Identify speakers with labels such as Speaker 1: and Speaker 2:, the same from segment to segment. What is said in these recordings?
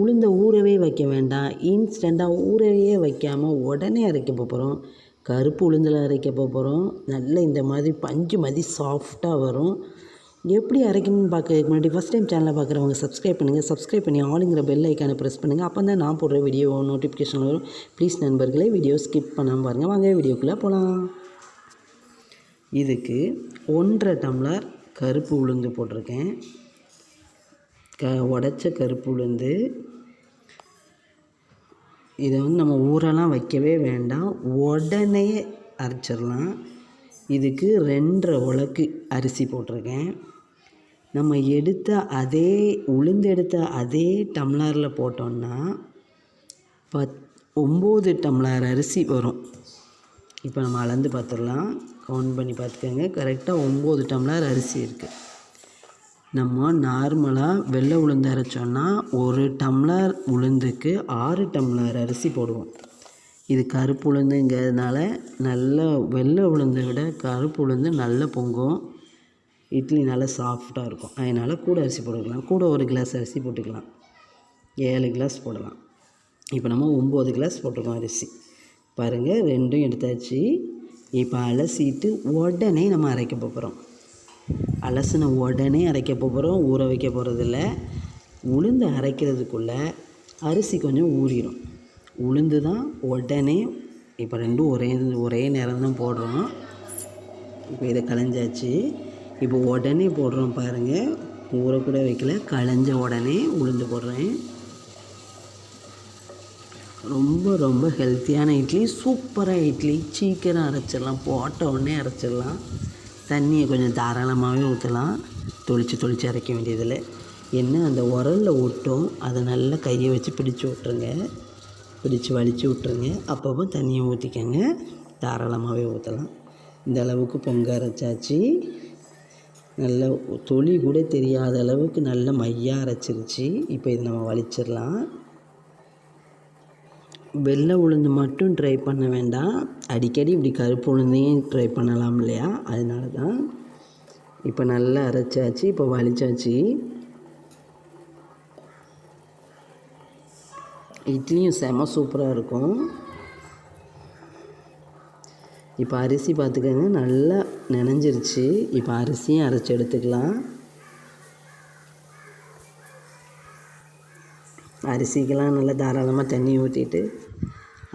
Speaker 1: உளுந்த ஊறவே வைக்க வேண்டாம். இன்ஸ்டண்ட்டாக ஊறவே வைக்காமல் உடனே அரைக்க போகிறோம் கருப்பு உளுந்தில் அரைக்க போகிறோம் நல்ல இந்த மாதிரி பஞ்சு மாதிரி சாஃப்டாக வரும். எப்படி அரைக்கணும்னு பார்க்கறதுக்கு முன்னாடி ஃபஸ்ட் டைம் சேனலை பார்க்குறவங்க சப்ஸ்கிரைப் பண்ணுங்கள் சப்ஸ்கிரைப் பண்ணி ஆளுங்கிற பெல் ஐக்கானை ப்ரெஸ் பண்ணுங்கள் அப்போ தான் நான் போடுற வீடியோ நோட்டிஃபிகேஷன் வரும். ப்ளீஸ் நண்பர்களே வீடியோ ஸ்கிப் பண்ணாமல் பாருங்கள் வாங்க வீடியோக்குள்ளே போகலாம் இதுக்கு ஒன்றரை டம்ளர் கருப்பு உளுந்து போட்டிருக்கேன். க உடச்ச கருப்பு உளுந்து. இதை வந்து நம்ம ஊரெல்லாம் வைக்கவே வேண்டாம். உடனே அரைச்சிடலாம். இதுக்கு ரெண்டரை உலக்கு அரிசி போட்டிருக்கேன். நம்ம எடுத்த அதே உளுந்து எடுத்த அதே டம்ளரில் போட்டோம்னா பத் ஒம்பது டம்ளர் அரிசி வரும். இப்போ நம்ம அளந்து பார்த்துடலாம். கவுண்ட் பண்ணி பார்த்துக்கோங்க. கரெக்டாக ஒம்பது டம்ளர் அரிசி இருக்குது நம்ம நார்மலாக வெள்ளை உளுந்து அரைச்சோன்னா ஒரு டம்ளர் உளுந்துக்கு ஆறு டம்ளர் அரிசி போடுவோம். இது கருப்பு உளுந்துங்கிறதுனால நல்ல வெள்ளை உளுந்தை விட கருப்பு உளுந்து நல்ல பொங்கும். இட்லி நல்லா சாஃப்டாக இருக்கும். அதனால் கூட அரிசி போட்டுக்கலாம். கூட ஒரு கிளாஸ் அரிசி போட்டுக்கலாம். ஏழு கிளாஸ் போடலாம். இப்போ நம்ம ஒம்பது கிளாஸ் போட்டிருக்கோம் அரிசி. பாருங்கள் ரெண்டும் எடுத்தாச்சு. இப்போ அலசிட்டு உடனே நம்ம அரைக்க போகிறோம் அலசின உடனே அரைக்க போகிறோம் ஊற வைக்க போகிறதில்ல உளுந்து அரைக்கிறதுக்குள்ளே அரிசி கொஞ்சம் ஊறிடும் உளுந்து தான் உடனே இப்போ ரெண்டும் ஒரே ஒரே நேரம் தான் போடுறோம். இப்போ இதை களைஞ்சாச்சு. இப்போ உடனே போடுறோம் பாருங்கள் ஊற கூட வைக்கல களைஞ்ச உடனே உளுந்து போடுறேன். ரொம்ப ரொம்ப ஹெல்த்தியான இட்லி சூப்பராக இட்லி. சீக்கிரம் அரைச்சிடலாம் போட்ட உடனே அரைச்சிடலாம். தண்ணியை கொஞ்சம் தாராளமாகவே ஊற்றலாம். தொளிச்சு தொளிச்சு அரைக்க வேண்டியதில்லை. என்ன அந்த உரலில் ஒட்டும் அதை நல்லா கையை வச்சு பிடிச்சி விட்ருங்க பிடிச்சி வலிச்சு விட்ருங்க அப்பப்போ தண்ணியை ஊற்றிக்கங்க தாராளமாகவே ஊற்றலாம். இந்த அளவுக்கு பொங்க அரைச்சாச்சு. நல்ல தொளி கூட தெரியாத அளவுக்கு நல்ல மையாக அரைச்சிருச்சு. இப்போ இதை நம்ம வலிச்சிடலாம். வெள்ளை உளுந்து மட்டும் ட்ரை பண்ண வேண்டாம். அடிக்கடி இப்படி கருப்பு உளுந்தையும் ட்ரை பண்ணலாம் இல்லையா? அதனால தான் இப்போ நல்லா அரைச்சாச்சு இப்போ வலிச்சாச்சு. இட்லியும் செம சூப்பராக இருக்கும். இப்போ அரிசி பார்த்துக்கோங்க நல்லா நனைஞ்சிருச்சு. இப்போ அரிசியும் அரைச்சி எடுத்துக்கலாம். அரிசிக்கெல்லாம் நல்லா தாராளமாக தண்ணி ஊற்றிட்டு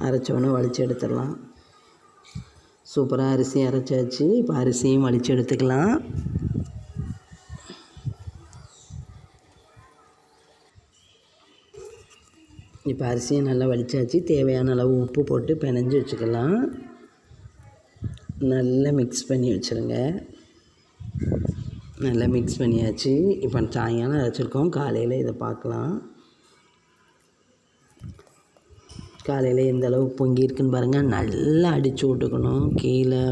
Speaker 1: அரைச்சோன்னே வலித்து எடுத்துடலாம். சூப்பராக அரிசி அரைச்சாச்சு. இப்போ அரிசியும் வலித்து எடுத்துக்கலாம். இப்போ அரிசியும் நல்லா வலிச்சாச்சு தேவையான அளவு உப்பு போட்டு பிணைஞ்சு வச்சுக்கலாம். நல்லா மிக்ஸ் பண்ணி வச்சுருங்க. நல்லா மிக்ஸ் பண்ணியாச்சு. இப்போ சாயங்காலம் அரைச்சிருக்கோம். காலையில் இதை பார்க்கலாம். காலையில் எந்த அளவுக்கு பொங்கியிருக்குன்னு பாருங்கள் நல்லா அடித்து விட்டுக்கணும். கீழே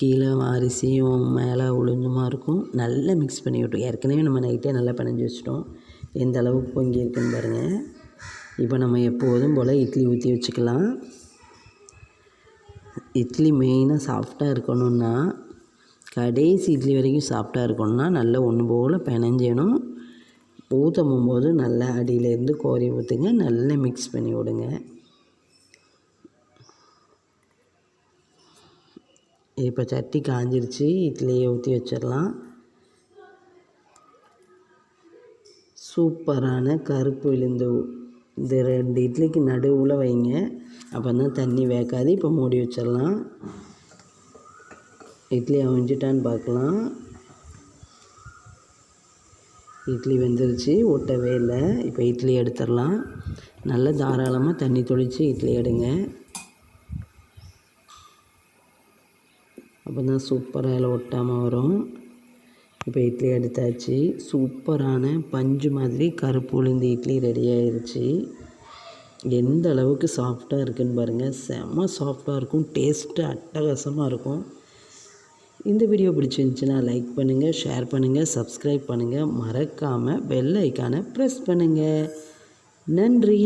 Speaker 1: கீழே அரிசியும் மேலே உளுந்துமா இருக்கும். நல்லா மிக்ஸ் பண்ணி விட்டு ஏற்கனவே நம்ம நைட்டே நல்லா பிணைஞ்சி வச்சிட்டோம். எந்த அளவுக்கு பொங்கியிருக்குன்னு பாருங்கள் இப்போ நம்ம எப்போதும் போல் இட்லி ஊற்றி வச்சுக்கலாம். இட்லி மெயினாக சாஃப்டாக இருக்கணும்னா கடைசி இட்லி வரைக்கும் சாஃப்டாக இருக்கணும்னா நல்லா ஒன்று போல் பிணைஞ்சணும் ஊற்றும் போது நல்லா அடியிலேருந்து கோரி ஊற்றுங்க நல்லா மிக்ஸ் பண்ணி விடுங்க. இப்போ சட்டி காஞ்சிருச்சு இட்லியை ஊற்றி வச்சிடலாம். சூப்பரான கருப்பு விழுந்து இந்த ரெண்டு இட்லிக்கு நடுவில் வைங்க. அப்போ தான் தண்ணி வேக்காது இப்போ மூடி வச்சிடலாம். இட்லி அவிஞ்சிட்டான்னு பார்க்கலாம். இட்லி வெந்துருச்சு ஒட்டவே இல்லை. இப்போ இட்லி எடுத்துடலாம். நல்லா தாராளமாக தண்ணி தொளித்து இட்லி எடுங்க. அப்போ தான் சூப்பராக இதில் ஒட்டாமல் வரும். இப்போ இட்லி எடுத்தாச்சு. சூப்பரான பஞ்சு மாதிரி கருப்பு உளுந்து இட்லி ரெடி ஆயிடுச்சு எந்த அளவுக்கு சாஃப்டாக இருக்குன்னு பாருங்கள் செம்ம சாஃப்டாக இருக்கும். டேஸ்ட்டு அட்டகாசமாக இருக்கும். இந்த வீடியோ பிடிச்சிருந்துச்சின்னா லைக் பண்ணுங்கள் ஷேர் பண்ணுங்கள் சப்ஸ்கிரைப் பண்ணுங்கள் மறக்காமல் பெல் ஐக்கானை ப்ரெஸ் பண்ணுங்கள் நன்றி.